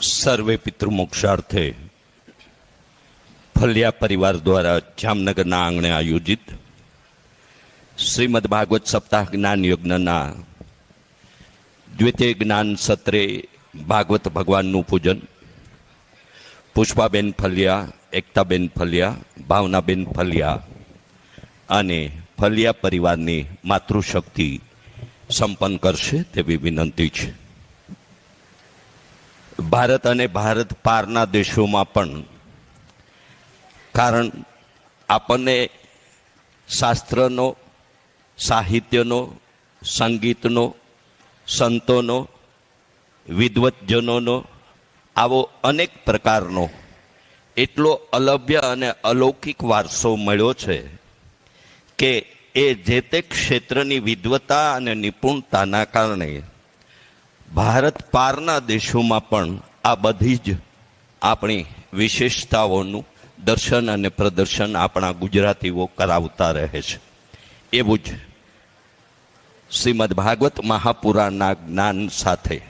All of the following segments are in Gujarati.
સર્વે પિતૃમોક્ષાર્થે ફલિયા પરિવાર દ્વારા જામનગરના આંગણે આયોજિત શ્રીમદ ભાગવત સપ્તાહ જ્ઞાન યજ્ઞના દ્વિતીય જ્ઞાન સત્રે ભાગવત ભગવાનનું પૂજન. પુષ્પાબેન ફલિયા, એકતાબેન ફલિયા, ભાવનાબેન ફલિયા અને ફલિયા પરિવારની માતૃશક્તિ સંપન્ન કરશે તેવી વિનંતી છે. ભારત અને ભારત પારના દેશોમાં પણ. કારણ આપણને શાસ્ત્રનો, સાહિત્યનો, સંગીતનો, સંતોનો વિદ્વતજનોનો આવો અનેક પ્રકારનો એટલો અલભ્ય અને અલૌકિક વારસો મળ્યો છે કે એ જે તે ક્ષેત્રની વિદ્વતા અને નિપુણતાના કારણે ભારત પારના દેશોમાં પણ આ બધી જ આપણી વિશેષતાઓનું દર્શન અને પ્રદર્શન આપણા ગુજરાતીઓ કરાવતા રહે છે. એવું જ શ્રીમદ ભાગવત મહાપુરાણના જ્ઞાન સાથે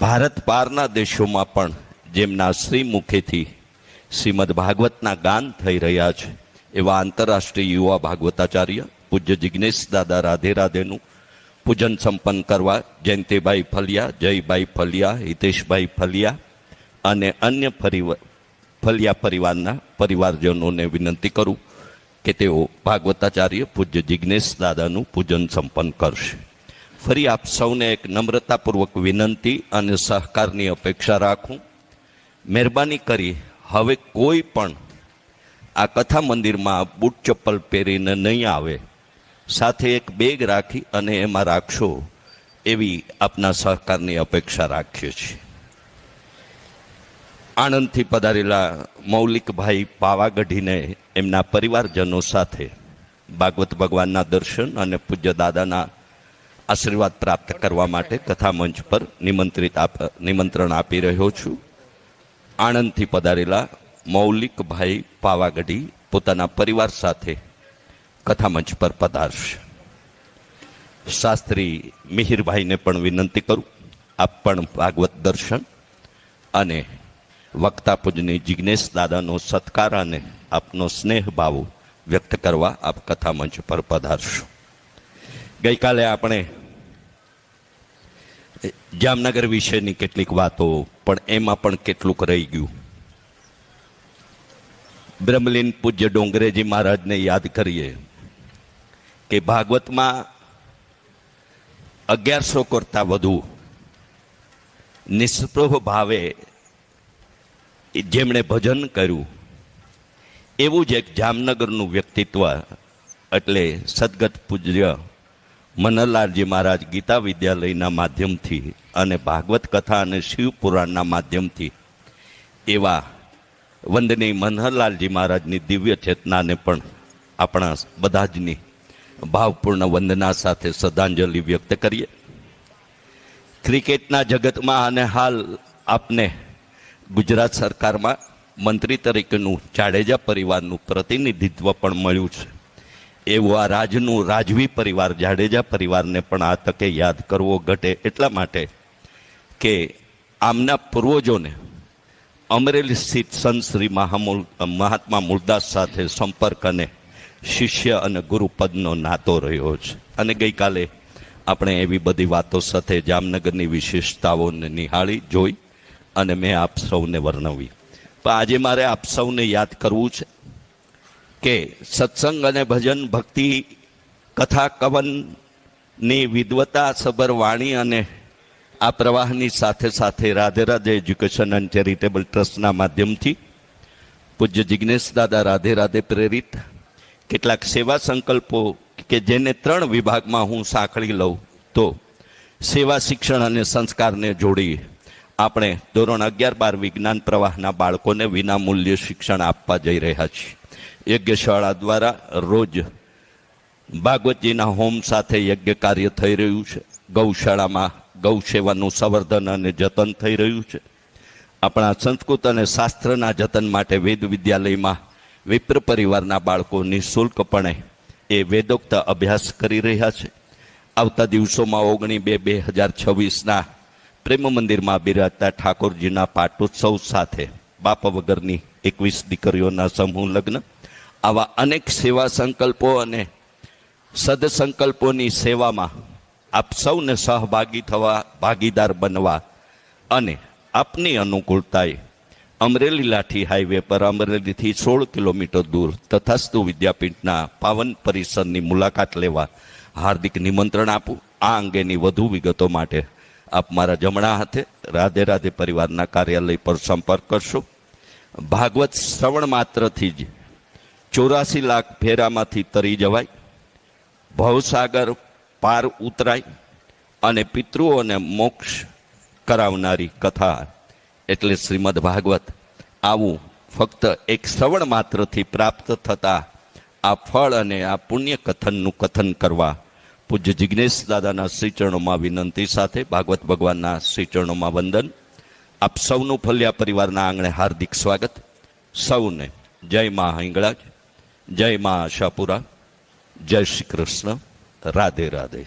ભારત પારના દેશોમાં પણ જેમના શ્રી મુખેથી શ્રીમદ ભાગવતના ગાન થઈ રહ્યા છે, એવા આંતરરાષ્ટ્રીય યુવા ભાગવતાચાર્ય પૂજ્ય જિજ્ઞેશ દાદા રાધે રાધેનું પૂજન સંપન્ન કરવા જયંતિભાઈ ફલિયા, જયભાઈ ફલિયા, હિતેશભાઈ ફલિયા અને અન્ય ફલિયા પરિવારના પરિવારજનોને વિનંતી કરું કે તેઓ ભાગવતાચાર્ય પૂજ્ય જિજ્ઞેશ દાદાનું પૂજન સંપન્ન કરશે. ફરી આપ સૌને એક નમ્રતાપૂર્વક વિનંતી અને સહકારની અપેક્ષા રાખું. મહેરબાની કરી હવે કોઈ પણ આ કથા મંદિરમાં બૂટ ચપ્પલ પહેરીને નહીં આવે સાથે એક બેગ રાખી અને એમાં રાખશો એવી આપના સહકારની અપેક્ષા રાખીએ છીએ. આણંદથી પધારેલા મૌલિકભાઈ પાવાગઢીને એમના પરિવારજનો સાથે ભાગવત ભગવાનના દર્શન અને પૂજ્ય દાદાના આશીર્વાદ પ્રાપ્ત કરવા માટે કથા મંચ પર નિમંત્રિત આપ, નિમંત્રણ આપી રહ્યો છું. આણંદથી પધારેલા મૌલિકભાઈ પાવાગઢી પોતાના પરિવાર સાથે કથા મંચ પર પધારશે. શાસ્ત્રી મિહિરભાઈને પણ વિનંતી કરું, આપ પણ ભાગવત દર્શન અને વક્તા પૂજની જિજ્ઞેશ દાદાનો સત્કાર અને આપનો સ્નેહ ભાવ વ્યક્ત કરવા આપ કથામંચ પર પધારશો. ગઈકાલે આપણે જામનગર વિશેની કેટલીક વાતો, પણ એમાં પણ કેટલુંક રહી ગયું. બ્રહ્મલીન પૂજ્ય ડોંગરેજી મહારાજને યાદ કરીએ. કે ભાગવતમાં અગિયારસો કરતાં વધુ નિષ્પ્રભ ભાવે જેમણે ભજન કર્યું. એવું જ એક જામનગરનું વ્યક્તિત્વ એટલે સદગત પૂજ્ય મનલાલજી મહારાજ ગીતા વિદ્યાલયના માધ્યમથી અને ભાગવત કથા અને શિવ પુરાણના માધ્યમથી એવા વંદની મનહરલાલજી મહારાજની દિવ્ય ચેતનાને પણ આપણા બધા જની ભાવપૂર્ણ વંદના સાથે શ્રદ્ધાંજલિ વ્યક્ત કરીએ. ક્રિકેટના જગતમાં અને હાલ આપને ગુજરાત સરકારમાં મંત્રી તરીકેનું જાડેજા પરિવારનું પ્રતિનિધિત્વ પણ મળ્યું છે. એવું આ રાજનું રાજવી પરિવાર, જાડેજા પરિવારને પણ આ તકે યાદ કરવો ઘટે એટલા માટે કે આમના પૂર્વજોને અમરેલી સ્થિત સંત શ્રી મહામુલ, મહાત્મા મુરદાસ સાથે સંપર્ક અને શિષ્ય અને ગુરુપદનો નાતો રહ્યો છે અને ગઈકાલે આપણે એવી બધી વાતો સાથે જામનગરની વિશેષતાઓને નિહાળી, જોઈ અને મેં આપ સૌને વર્ણવી. પણ આજે મારે આપ સૌને યાદ કરવું છે કે સત્સંગ અને ભજન, ભક્તિ, કથા કવનની વિદ્વતા સબર વાણી અને આ પ્રવાહની સાથે સાથે Radhe Radhe education and charitable ટ્રસ્ટના માધ્યમથી પૂજ્ય જિજ્ઞેશ દાદા રાધે રાધે પ્રેરિત કેટલાક સેવા સંકલ્પો કે જેને ત્રણ વિભાગમાં હું સાંકળી લઉં, તો સેવા શિક્ષણ અને સંસ્કારને જોડી આપણે ધોરણ અગિયાર બાર વિજ્ઞાન પ્રવાહના બાળકોને વિનામૂલ્ય શિક્ષણ આપવા જઈ રહ્યા છીએ. યજ્ઞશાળા દ્વારા રોજ ભાગવતજીના હોમ સાથે યજ્ઞ કાર્ય થઈ રહ્યું છે. ગૌશાળામાં ગૌ સેવાનું સંવર્ધન અને જતન થઈ રહ્યું છે. આપણા સંસ્કૃત અને શાસ્ત્રના જતન માટે વેદ વિદ્યાલયમાં વિપ્ર પરિવારના બાળકો નિઃશુલ્કપણે એ વેદોક્ત અભ્યાસ કરી રહ્યા છે. આવતા દિવસોમાં ઓગણી બે બે હજાર છવ્વીસના પ્રેમ મંદિરમાં બિરાજતા ઠાકોરજીના પાટોત્સવ સાથે બાપ વગરની એકવીસ દીકરીઓના સમૂહ લગ્ન, આવા અનેક સેવા સંકલ્પો અને સદસંકલ્પોની સેવામાં આપ સૌને સહભાગી થવા, ભાગીદાર બનવા અને આપની અનુકૂળતાએ અમરેલી લાઠી હાઈવે પર અમરેલીથી સોળ કિલોમીટર દૂર તથાસ્તુ વિદ્યાપીઠના પાવન પરિસરની મુલાકાત લેવા હાર્દિક નિમંત્રણ આપું. આ અંગેની વધુ વિગતો માટે આપ મારા જમણા હાથે રાધે રાધે પરિવારના કાર્યાલય પર સંપર્ક કરશો. ભાગવત શ્રવણ માત્રથી જ ચોરાસી લાખ ફેરામાંથી તરી જવાય. ભવસાગર પાર ઉતરાય અને પિતૃઓને મોક્ષ કરાવનારી કથા એટલે શ્રીમદ ભાગવત આવું ફક્ત એક શ્રવણ માત્રથી પ્રાપ્ત થતા આ ફળ અને આ પુણ્ય કથનનું કથન કરવા પૂજ્ય જિજ્ઞેશ દાદાના શ્રીચરણોમાં વિનંતી સાથે ભાગવત ભગવાનના શ્રીચરણોમાં વંદન. આપ સૌનું ફલિયા પરિવારના આંગણે હાર્દિક સ્વાગત. સૌને જય મા હિંગળાજ, જય મા આશાપુરા, જય શ્રી કૃષ્ણ. રાધે રાધે.